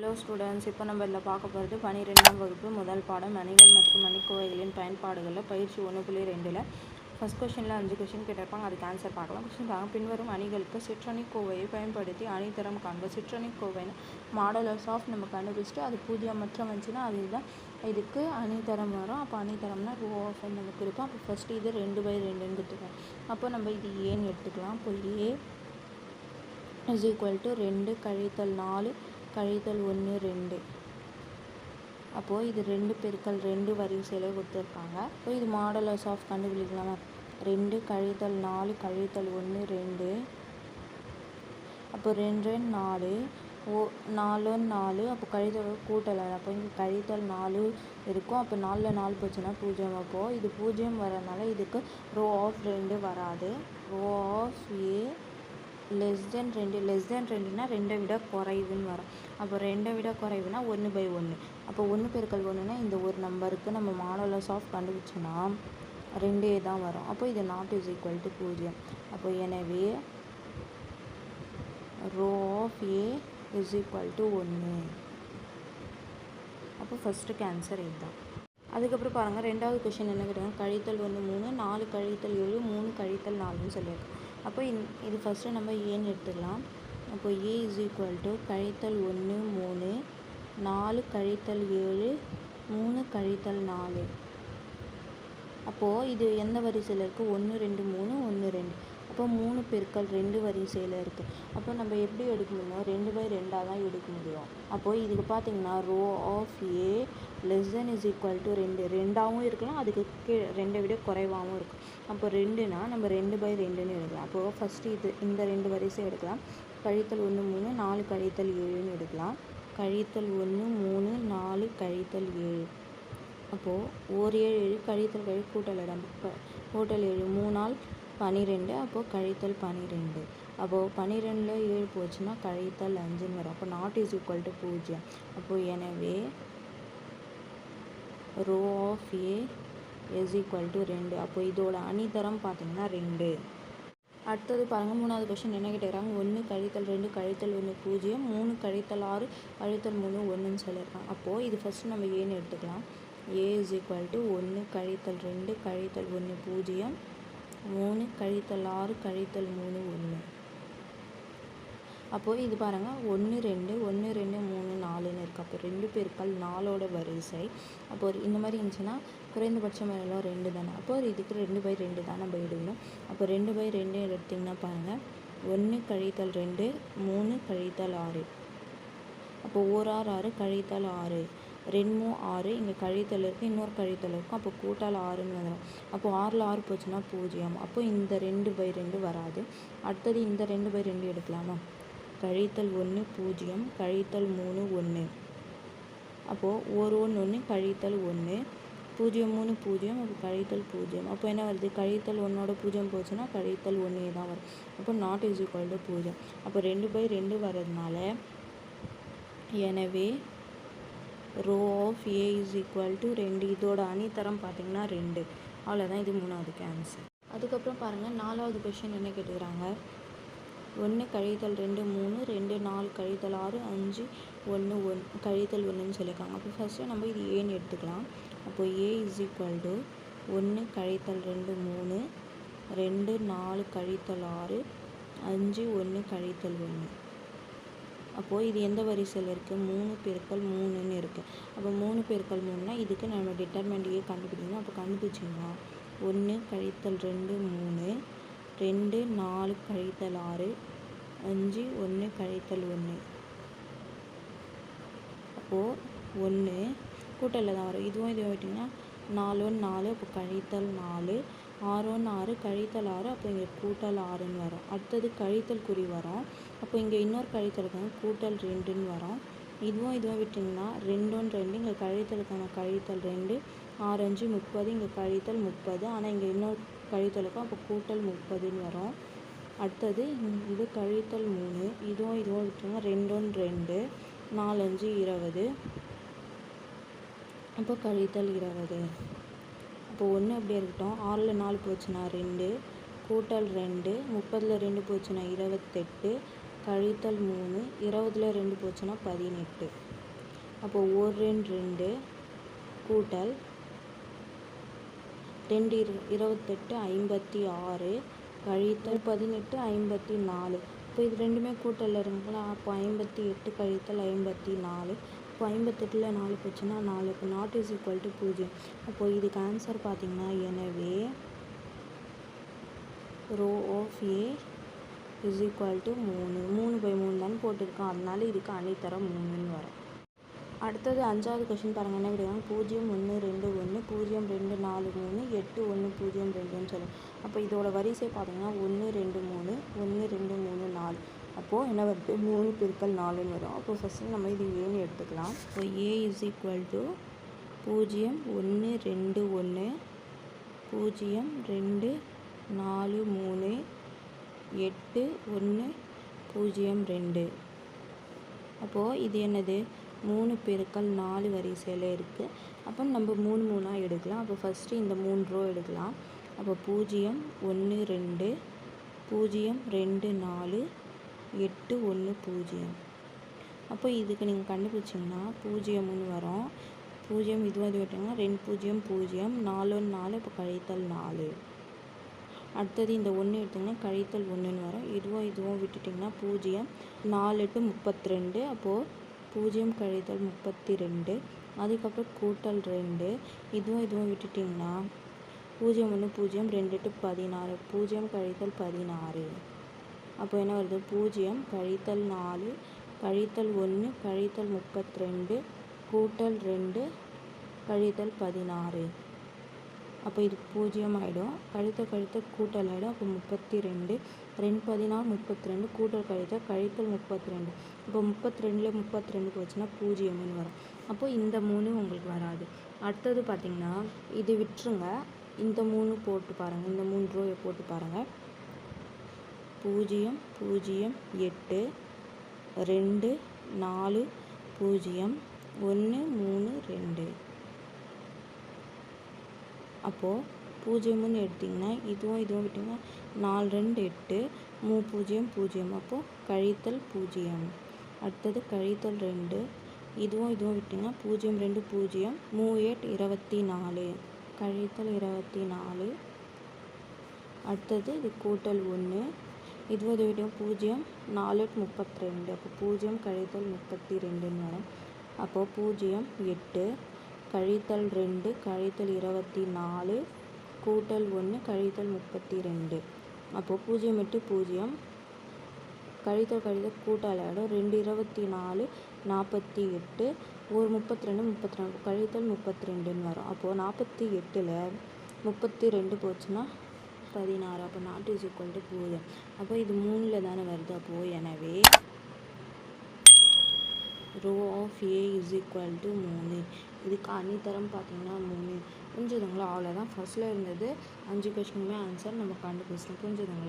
Hello students இப்போ நம்ம இதில் பார்க்க போகிறது பனிரெண்டாம் வகுப்பு முதல் பாடம் மணிகள் மற்றும் மணிக்கோவைகளின் பயன்பாடுகளில் பயிற்சி ஒன்று புள்ளி ரெண்டில். ஃபஸ்ட் கொஷனில் அஞ்சு கொஷின் கேட்டிருப்பாங்க. அதுக்கு ஆன்சர் பார்க்கலாம். கொஷின் பார்க்க பின்வரும் அணிகளுக்கு சிற்றணி கோவையை பயன்படுத்தி அணித்தரம் காண்போம் சிற்றணி கோவைன்னு மாடலர்ஸ் ஆஃப் நம்ம கண்டுபிடிச்சிட்டு அது பூஜ்ஜியமற்ற வந்துச்சுன்னா அதுதான் இதுக்கு அணித்தரம் வரும். அப்போ அணித்தரம்னா ரூ ஆஃப் நமக்கு இருக்கும் அப்போ ஃபஸ்ட்டு இது ரெண்டு பை ரெண்டுன்னு கொடுத்துக்கலாம் அப்போ நம்ம இது ஏன்னு எடுத்துக்கலாம். அப்போ ஏ இஸ் ஈக்குவல் டு ரெண்டு கழித்தல் நாலு கழித்தல் ஒன்று ரெண்டு. அப்போது இது ரெண்டு பெருக்கல் ரெண்டு வரிசையில் கொடுத்துருக்காங்க இப்போ இது மாடலர்ஸ் ஆஃப் கண்டுபிடிக்கலாமா? ரெண்டு கழித்தல் நாலு கழித்தல் ஒன்று ரெண்டு. அப்போ ரெண்டு ரெண்டு நாலு. ஓ நாலு நாலு. அப்போ கழித்தல் கூட்டல் அப்போ இங்கே கழித்தல் நாலு இருக்கும். அப்போ நாலில் நாலு போச்சுன்னா பூஜ்ஜியம். அப்போது இது பூஜ்ஜியம் வரனால இதுக்கு ரோ ஆஃப் ரெண்டு வராது. Row of A less than ரெண்டு லெஸ் தென் ரெண்டுனா ரெண்டை விட குறைவுன்னு வரும். அப்போ ரெண்டை விட குறைவுனா ஒன்று பை ஒன்று அப்போ ஒன்று பெருக்கல் ஒன்றுனா இந்த ஒரு நம்பருக்கு நம்ம மாடலர்ஸ் ஆஃப் கண்டுபிடிச்சோன்னா ரெண்டே தான் வரும். அப்போ இது நாட் இஸ் ஈக்குவல் டு பூஜ்ஜியம். அப்போ எனவே row of A is equal to ஒன்று அப்போ ஃபஸ்ட்டு கேன்சர் இதுதான் அதுக்கப்புறம் பாருங்கள் ரெண்டாவது கொஷின் என்ன கேட்டாங்க கழித்தல் ஒன்று மூணு நாலு கழித்தல் ஏழு மூணு கழித்தல் நாலுன்னு சொல்லியிருக்கோம் அப்போ இந் இது ஃபஸ்ட்டு நம்ம ஏன்னு எடுத்துக்கலாம். அப்போ ஏ இஸ் ஈக்குவல் டு கழித்தல் ஒன்று மூணு நாலு கழித்தல் ஏழு மூணு கழித்தல் நாலு. அப்போது இது எந்த வரிசையில் இருக்குது ஒன்று ரெண்டு மூணு ஒன்று ரெண்டு. அப்போ மூணு பெருக்கல் ரெண்டு வரிசையில் இருக்குது அப்போ நம்ம எப்படி எடுக்க முடியும் ரெண்டு பை ரெண்டாக தான் எடுக்க முடியும். அப்போது இதுக்கு பார்த்தீங்கன்னா row of A less than is equal to ரெண்டு. ரெண்டாகவும் இருக்கலாம் அதுக்கு கீ ரெண்டை விட குறைவாகவும் இருக்கும். அப்போ ரெண்டுனா நம்ம ரெண்டு பை ரெண்டுன்னு எடுக்கலாம். அப்போது ஃபஸ்ட்டு இது இந்த ரெண்டு வரிசை எடுக்கலாம். கழித்தல் ஒன்று மூணு நாலு கழித்தல் ஏழுன்னு எடுக்கலாம். கழித்தல் ஒன்று மூணு நாலு கழித்தல் ஏழு. அப்போது ஓர் ஏழு ஏழு கழித்தல் கழி கூட்டல் இடம் கூட்டல் ஏழு மூணால் பன்னிரெண்டு அப்போது கழித்தல் பன்னிரெண்டு அப்போது பன்னிரெண்டில் ஏழு போச்சுன்னா கழித்தல் அஞ்சுன்னு வரும். அப்போ நாட் இஸ் ஈக்குவல் டு பூஜ்ஜியம். அப்போது எனவே row of A is equal to ரெண்டு. அப்போ இதோட அணிதரம் பார்த்தீங்கன்னா ரெண்டு. அடுத்தது பாருங்கள் மூணாவது கொஷின் என்ன கேட்டுக்கிறாங்க? ஒன்று கழித்தல் ரெண்டு கழித்தல் ஒன்று பூஜ்ஜியம். மூணு கழித்தல் ஆறு கழித்தல் மூணு ஒன்றுன்னு சொல்லியிருக்காங்க. அப்போது இது ஃபஸ்ட்டு நம்ம ஏன்னு எடுத்துக்கலாம். ஏ இஸ் ஈக்குவல் டு ஒன்று கழித்தல் ரெண்டு கழித்தல் ஒன்று பூஜ்ஜியம். மூணு கழித்தல் ஆறு கழித்தல் மூணு ஒன்று. அப்போது இது பாருங்கள் ஒன்று ரெண்டு ஒன்று ரெண்டு மூணு நாலுன்னு இருக்குது அப்போ ரெண்டு பெருக்கள் நாலோட வரிசை. அப்போ ஒரு இந்த மாதிரி இருந்துச்சுன்னா குறைந்தபட்சம் எல்லாம் ரெண்டு தானே. அப்போ ஒரு இதுக்கு ரெண்டு பை ரெண்டு தான் நம்ம எடுக்கணும். அப்போ ரெண்டு பை ரெண்டு எடுத்திங்கன்னா பாருங்கள் ஒன்று கழித்தல் ரெண்டு மூணு கழித்தல் ஆறு. அப்போ ஓர் ஆறு ஆறு கழித்தல் ஆறு. ரெண்டு ஆறு இங்கே கழித்தல் இருக்குது இன்னொரு கழித்தல் இருக்கும் அப்போ கூட்டால் ஆறுன்னு வந்துடும் அப்போது ஆறில் ஆறு போச்சுன்னா பூஜ்ஜியம். அப்போ இந்த ரெண்டு பை ரெண்டு வராது. அடுத்தது இந்த ரெண்டு பை ரெண்டு எடுக்கலாமா? கழித்தல் ஒன்று பூஜ்ஜியம். கழித்தல் மூணு ஒன்று அப்போது ஒரு ஒன்று ஒன்று கழித்தல் ஒன்று பூஜ்ஜியம் மூணு பூஜ்ஜியம். அப்போ கழித்தல் பூஜ்ஜியம். அப்போ என்ன வருது? கழித்தல் ஒன்றோட பூஜ்ஜியம் போச்சுன்னா கழித்தல் ஒன்றே தான் வரும். அப்போ நாட் இஸ் ஈக்குவல் டு பூஜ்ஜியம். அப்போ ரெண்டு பை ரெண்டு வர்றதுனால எனவே row of A is equal to ரெண்டு. இதோட அணித்தரம் பார்த்திங்கன்னா ரெண்டு. அவ்வளோதான் இது மூணாவது கேன்சர் அதுக்கப்புறம் பாருங்கள் நாலாவது கொஷின் என்ன கேட்டுக்கிறாங்க? ஒன்று கழித்தல் ரெண்டு மூணு. ரெண்டு நாலு கழித்தல் ஆறு அஞ்சு ஒன்று ஒன் கழித்தல் ஒன்றுன்னு சொல்லியிருக்காங்க. அப்போ ஃபஸ்ட்டு நம்ம இது ஏன்னு எடுத்துக்கலாம். அப்போ ஏ இஸ் ஈக்குவல் டு ஒன்று கழித்தல் ரெண்டு மூணு. ரெண்டு நாலு கழித்தல் ஆறு. அஞ்சு ஒன்று கழித்தல் ஒன்று அப்போது இது எந்த வரிசையில் இருக்குது மூணு பெருக்கல் மூணுன்னு இருக்குது அப்போ மூணு பெருக்கல் மூணுனா இதுக்கு நம்ம டிட்டர்மெண்ட் ஏ கண்டுபிடிக்கணும். அப்போ கண்டுபிடிச்சிங்கன்னா ஒன்று கழித்தல் ரெண்டு மூணு ரெண்டு நாலு கழித்தல் ஆறு அஞ்சு ஒன்று கழித்தல் ஒன்று அப்போது ஒன்று கூட்டலில் தான் வரும். இதுவும் இதுவும் விட்டிங்கன்னா நாலு ஒன்று நாலு அப்போ கழித்தல் நாலு ஆறு ஒன்று ஆறு கழித்தல் ஆறு அப்போ இங்கே கூட்டல் ஆறுன்னு வரும். அடுத்தது கழித்தல் குறி வரும். அப்போ இங்கே இன்னொரு கழித்தலுக்கான கூட்டல் ரெண்டுன்னு வரும். இதுவும் இதுவும் விட்டிங்கன்னா ரெண்டொன்று ரெண்டு இங்கே கழித்தலுக்கான கழித்தல் ரெண்டு ஆறஞ்சு முப்பது இங்கே கழித்தல் முப்பது ஆனால் இங்கே இன்னொரு கழித்தலுக்கும் அப்போ கூட்டல் முப்பதுன்னு வரும். அடுத்தது இது கழித்தல் மூணு இதுவும் இதுவும் விட்டிங்கன்னா ரெண்டொன்று ரெண்டு நாலஞ்சு இருபது. அப்போ கழித்தல் இருபது. இப்போ ஒன்று அப்படியே இருக்கட்டும். ஆறில் நாலு போச்சுன்னா ரெண்டு கூட்டல் ரெண்டு முப்பதில் ரெண்டு போச்சுன்னா இருபத்தெட்டு கழித்தல் மூணு இருபதில் ரெண்டு போச்சுன்னா பதினெட்டு. அப்போ ஒரு ரெண்டு ரெண்டு கூட்டல் ரெண்டு இரு இருபத்தெட்டு ஐம்பத்தி ஆறு கழித்தல் பதினெட்டு ஐம்பத்தி நாலு. இப்போ இது ரெண்டுமே கூட்டலில் இருக்குங்களா அப்போ ஐம்பத்தி எட்டு கழித்தல் ஐம்பத்தி நாலு இப்போ ஐம்பத்தெட்டில் நாலு போச்சுன்னா நாலு இப்போ நாட் இஸ் ஈக்குவல் டு பூஜ்ஜியம். அப்போது இதுக்கு ஆன்சர் பார்த்தீங்கன்னா எனவே row of A is equal to மூணு. மூணு பை மூணு தானே போட்டிருக்கோம். அதனால இதுக்கு அணித்தரம் மூணுன்னு வரும். அடுத்தது அஞ்சாவது கொஷின் பாருங்கள் என்ன கிடையாது பூஜ்ஜியம் ஒன்று ரெண்டு ஒன்று பூஜ்ஜியம் ரெண்டு நாலு மூணு எட்டு ஒன்று பூஜ்ஜியம் ரெண்டுன்னு சொல்லும் அப்போ இதோட வரிசை பார்த்தீங்கன்னா ஒன்று ரெண்டு மூணு ஒன்று ரெண்டு மூணு நாலு. அப்போது என்ன வருது மூணு பெருக்கல் நாலுன்னு வரும். அப்போ ஃபஸ்ட்டு நம்ம இது ஏன்னு எடுத்துக்கலாம். இப்போ ஏ இஸ் ஈக்குவல் டு பூஜ்ஜியம் ஒன்று ரெண்டு ஒன்று பூஜ்ஜியம் ரெண்டு நாலு மூணு எட்டு ஒன்று பூஜ்ஜியம் ரெண்டு. அப்போது இது என்னது? மூணு பெருக்கள் நாலு வரிசையில் இருக்குது அப்போ நம்ம மூணு மூணாக எடுக்கலாம். அப்போ ஃபஸ்ட்டு இந்த மூணு ரோ எடுக்கலாம். அப்போ பூஜ்ஜியம் ஒன்று ரெண்டு பூஜ்ஜியம் ரெண்டு நாலு எட்டு ஒன்று பூஜ்ஜியம். அப்போ இதுக்கு நீங்கள் கண்டுபிடிச்சிங்கன்னா பூஜ்ஜியம்னு வரும். பூஜ்ஜியம் இதுவாக இது விட்டிங்கன்னா ரெண்டு பூஜ்ஜியம் பூஜ்ஜியம் நாலு ஒன்று நாலு இப்போ கழித்தல் நாலு. அடுத்தது இந்த ஒன்று எடுத்திங்கன்னா கழித்தல் ஒன்றுன்னு வரும். இதுவும் இதுவும் விட்டுட்டிங்கன்னா பூஜ்ஜியம் நாலு எட்டு முப்பத்தி ரெண்டு அப்போது பூஜ்ஜியம் கழித்தல் முப்பத்தி ரெண்டு அதுக்கப்புறம் கூட்டல் ரெண்டு. இதுவும் இதுவும் விட்டுட்டிங்கன்னா பூஜ்ஜியம் ஒன்று பூஜ்ஜியம் ரெண்டு எட்டு பதினாறு. பூஜ்ஜியம் கழித்தல் பதினாறு. அப்போ என்ன வருது? பூஜ்ஜியம் கழித்தல் நாலு கழித்தல் ஒன்று கழித்தல் முப்பத்தி ரெண்டு கூட்டல் ரெண்டு கழித்தல் பதினாறு. அப்போ இது பூஜ்ஜியம் ஆகிடும் கழித்தல் கழித்தல் கூட்டல் ஆகிடும் அப்போ முப்பத்தி ரெண்டு ரெண்டு பதினாறு முப்பத்தி ரெண்டு கூட்டல் கழித்தல் கழித்தல் முப்பத்தி ரெண்டு இப்போ முப்பத்தி ரெண்டில் முப்பத்தி ரெண்டு போச்சுன்னா பூஜ்ஜியம்னு வரும். அப்போது இந்த மூணு உங்களுக்கு வராது. அடுத்தது பார்த்திங்கன்னா இது விட்டுருங்க. இந்த மூணு போட்டு பாருங்கள் இந்த மூணு ரூபாயை போட்டு பாருங்கள் பூஜ்ஜியம் பூஜ்ஜியம் எட்டு ரெண்டு நாலு பூஜ்ஜியம் ஒன்று மூணு ரெண்டு. அப்போது பூஜ்ஜியம்னு எடுத்திங்கன்னா இதுவும் இதுவும் விட்டிங்கன்னா நாலு ரெண்டு எட்டு மூ பூஜ்ஜியம் பூஜ்ஜியம். அப்போது கழித்தல் பூஜ்ஜியம். அடுத்தது கழித்தல் ரெண்டு. இதுவும் இதுவும் விட்டிங்கன்னா பூஜ்ஜியம் ரெண்டு பூஜ்ஜியம் மூ எட் இருபத்தி நாலு. கழித்தல் இருபத்தி நாலு. அடுத்தது இது கூட்டல் ஒன்று. இதுவும் இது பூஜ்ஜியம் நாலு எட்டு முப்பத்தி ரெண்டு அப்போ பூஜ்ஜியம் கழித்தல் முப்பத்தி ரெண்டுன்னு வரும். அப்போது பூஜ்ஜியம் எட்டு கழித்தல் ரெண்டு கழித்தல் இருபத்தி நாலு கூட்டல் ஒன்று கழித்தல் முப்பத்தி ரெண்டு அப்போது பூஜ்ஜியம் எட்டு பூஜ்ஜியம் கழித்தல் கழித்தல் கூட்டல் ஆகிடும். ரெண்டு இருபத்தி நாலு நாற்பத்தி எட்டு. ஒரு முப்பத்தி ரெண்டு முப்பத்தி ரெண்டு கழித்தல் முப்பத்தி ரெண்டுன்னு வரும். அப்போது நாற்பத்தி எட்டில் முப்பத்தி ரெண்டு போச்சுன்னா பதினாறு அப்போ நாட் இஸ் ஈக்குவல் டு பூஜ்ஜியம் அப்போ இது மூணில் தானே வருது. அப்போது எனவே row of A is equal to மூணு. இதுக்கு அணித்தரம் பார்த்தீங்கன்னா மூணு. புரிஞ்சுதுங்களா? அவ்வளோதான் ஃபஸ்ட்டில் இருந்தது அஞ்சு கொஸ்டினுமே ஆன்சர் நம்ம கண்டுபிடிச்சிட்டோம். புரிஞ்சுதுங்களா?